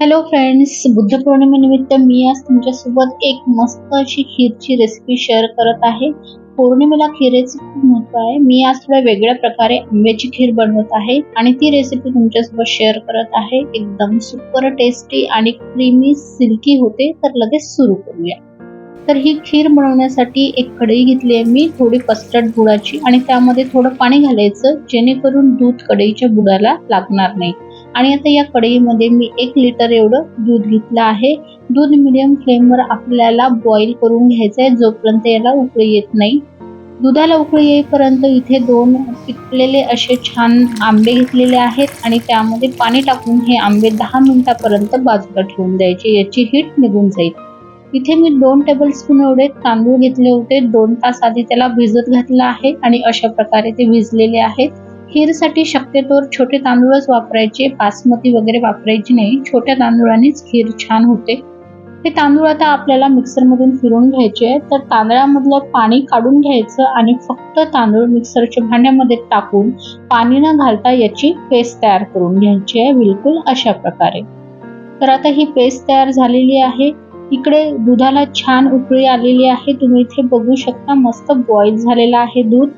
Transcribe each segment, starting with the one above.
Hello friends Buddha पौर्णिमेनिमित्त मी आज तुमच्यासोबत एक मस्त अशी खीरची रेसिपी शेअर करत आहे. पौर्णिमेला खीरेचे खूप महत्त्व आहे. मी आज थोड्या वेगळ्या प्रकारे आंब्याची खीर बनवत आहे आणि ती रेसिपी तुमच्यासोबत शेअर करत आहे. एकदम सुपर टेस्टी आणि क्रीमी सिल्की होते तर लगेच सुरू करूया. तर ही खीर बनवण्यासाठी एक कढई घेतली आहे मी थोडी कस्टर्ड गुळाची आणि त्यामध्ये थोडं पाणी घालायचं जेणेकरून दूध कढईच्या बुडाला लागणार नाही. आणि आता या कढईमध्ये मी एक लिटर एवढं दूध घेतलं आहे. दूध मिडियम फ्लेमवर आपल्याला बॉईल करून घ्यायचं आहे जोपर्यंत याला उकळी येत नाही. दुधाला उकळी येईपर्यंत इथे दोन पिकलेले असे छान आंबे घेतलेले आहेत आणि त्यामध्ये पाणी टाकून हे आंबे दहा मिनिटापर्यंत बाजूला ठेवून द्यायचे. याची हीट निघून जाईल. इथे मी दोन टेबल स्पून एवढे तांदूळ घेतले होते. दोन तास आधी त्याला भिजत घातलं आहे आणि अशा प्रकारे ते भिजलेले आहेत. खीरसाठी शक्यतोवर छोटे तांदूळच वापरायचे बासमती वगैरे वापरायची नाही. छोट्या तांदूळानेच खीर छान होते. हे तांदूळ आता आपल्याला मिक्सरमधून फिरून घ्यायचे तर तांदळामधलं पाणी काढून घ्यायचं आणि फक्त तांदूळ मिक्सरच्या भांड्यामध्ये टाकून पाणी न घालता याची पेस्ट तयार करून घ्यायची आहे बिलकुल अशा प्रकारे. तर आता ही पेस्ट तयार झालेली आहे. इकडे दुधाला छान उकळी आलेली आहे. तुम्ही इथे बघू शकता मस्त बॉईल झालेलं आहे दूध.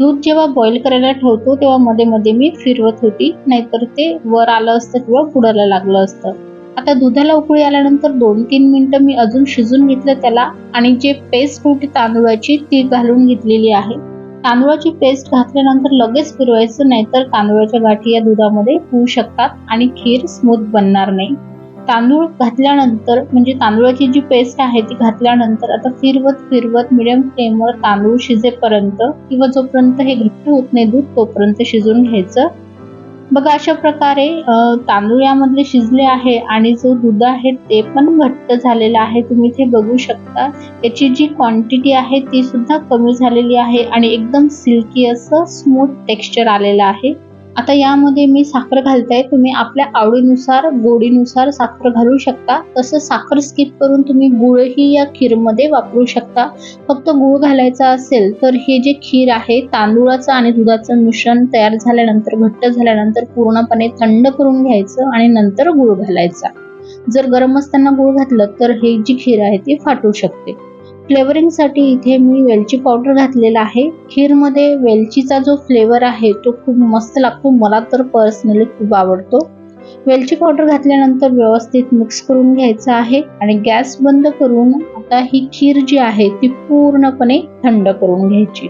दूध जेव्हा बॉईल करायला ठेवतो तेव्हा मध्ये मध्ये मी फिरवत होती. नाहीतर ते वर आलं असतं किंवा पुढायला लागलं असतं. आता दुधाला उकळी आल्यानंतर दोन तीन मिनटं मी अजून शिजून घेतलं त्याला आणि जे पेस्ट होती तांदूळाची ती घालून घेतलेली आहे. तांदूळाची पेस्ट घातल्यानंतर लगेच फिरवायचं नाहीतर तांदूळाच्या गाठी या दुधामध्ये होऊ शकतात आणि खीर स्मूथ बनणार नाही. तांदूळ घातल्यानंतर म्हणजे तांदूळाची जी पेस्ट आहे ती घातल्यानंतर आता फिरवत फिरवत मिडियम फ्लेमवर तांदूळ शिजेपर्यंत किंवा जोपर्यंत हे घट्ट होत नाही दूध तोपर्यंत शिजून घ्यायचं. बघा अशा प्रकारे तांदूळ यामधले शिजले आहे आणि जो दूध आहे ते पण घट्ट झालेलं आहे. तुम्ही इथे बघू शकता. याची जी क्वांटिटी आहे ती सुद्धा कमी झालेली आहे आणि एकदम सिल्की असं स्मूथ टेक्स्चर आलेलं आहे. आता यामध्ये मी साखर घालते तुम्ही आपल्या आवडीनुसार गोडीनुसार साखर घालू शकता. तसं साखर स्किप करून तुम्ही गुळही या खीरमध्ये वापरू शकता. फक्त गुळ घालायचा असेल तर हे जे खीर आहे तांदूळाचं आणि दुधाचं मिश्रण तयार झाल्यानंतर घट्ट झाल्यानंतर पूर्णपणे थंड करून घ्यायचं आणि नंतर गुळ घालायचा. जर गरम असताना गुळ घातलं तर हे जी खीर आहे ती फाटू शकते. फ्लेवरिंगसाठी इथे मी वेलची पावडर घातलेला आहे. खीरमध्ये वेलचीचा जो फ्लेवर आहे तो खूप मस्त लागतो. मला तर पर्सनली खूप आवडतो. वेलची पावडर घातल्यानंतर व्यवस्थित मिक्स करून घ्यायचं आहे आणि गॅस बंद करून आता ही खीर जी आहे ती पूर्णपणे थंड करून घ्यायची.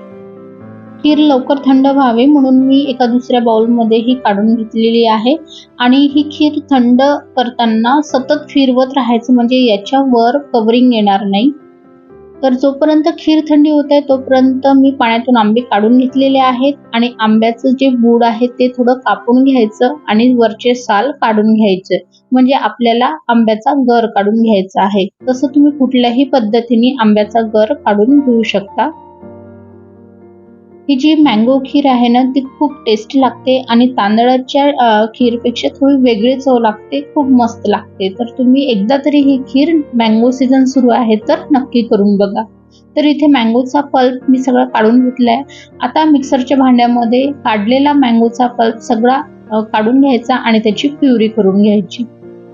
खीर लवकर थंड व्हावे म्हणून मी एका दुसऱ्या बाउलमध्ये ही काढून घेतलेली आहे. आणि ही खीर थंड करताना सतत फिरवत राहायचं म्हणजे याच्यावर कवरिंग येणार नाही. तर जोपर्यंत खीर थंडी होत आहे तोपर्यंत मी पाण्यातून आंबे काढून घेतलेले आहेत आणि आंब्याचं जे बूड आहे ते थोडं कापून घ्यायचं आणि वरचे साल काढून घ्यायचे. म्हणजे आपल्याला आंब्याचा गर काढून घ्यायचा आहे. तसं तुम्ही कुठल्याही पद्धतीने आंब्याचा गर काढून घेऊ शकता. ही जी मँगो खीर आहे ना ती खूप टेस्टी लागते आणि तांदळाच्या खीरपेक्षा थोडी वेगळी चव लागते खूप मस्त लागते. तर तुम्ही एकदा तरी ही खीर मँगो सीझन सुरू आहे तर नक्की करून बघा. तर इथे मँगोचा पल्प मी सगळा काढून घेतलाय. आता मिक्सरच्या भांड्यामध्ये काढलेला मँगोचा पल्प सगळा काढून घ्यायचा आणि त्याची प्युरी करून घ्यायची.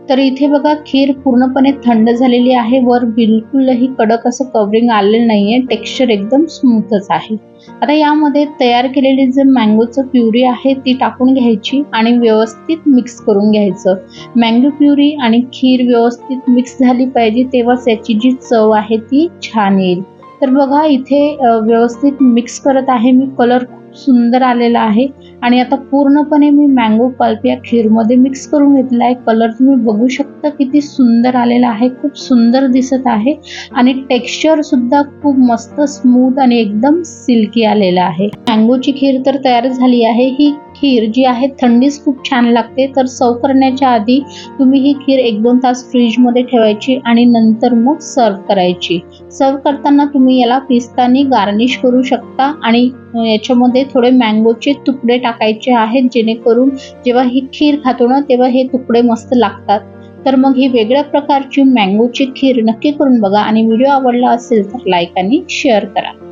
तर इथे बघा खीर पूर्णपणे थंड झालेली आहे. वर बिलकुलही कडक असं कवरिंग आलेलं नाहीये. टेक्स्चर एकदम स्मूथच आहे. आता यामध्ये तयार केलेली जे मँगोचं प्युरी आहे ती टाकून घ्यायची आणि व्यवस्थित मिक्स करून घ्यायचं. मँगो प्युरी आणि खीर व्यवस्थित मिक्स झाली पाहिजे तेव्हाच याची जी चव आहे ती छान येईल. तर बघा इथे व्यवस्थित मिक्स करत आहे मी. कलर खूप सुंदर आलेला आहे. आणि आता पूर्णपणे मी मँगो पल्प या खीरमध्ये मिक्स करून घेतला आहे. कलर तुम्ही बघू शकता किती सुंदर आलेला आहे. खूप सुंदर दिसत आहे. आणि टेक्स्चर सुद्धा खूप मस्त स्मूथ आणि एकदम सिल्की आलेला आहे. मँगोची खीर तर तयार झाली आहे. ही खीर जी आहे थंडीच खूप छान लागते. तर सर्व करण्याच्या आधी तुम्ही ही खीर एक दोन तास फ्रीजमध्ये ठेवायची आणि नंतर मग सर्व करायची. सर्व करताना तुम्ही याला पिस्तानी गार्निश करू शकता आणि याच्यामध्ये थोडे मँगोचे तुकडे टाकायचे आहेत जेणेकरून जेव्हा ही खीर खातो ना तेव्हा हे तुकडे मस्त लागतात. तर मग ही वेगळ्या प्रकारची मँगोची खीर नक्की करून बघा. आणि व्हिडिओ आवडला असेल तर लाईक आणि शेअर करा.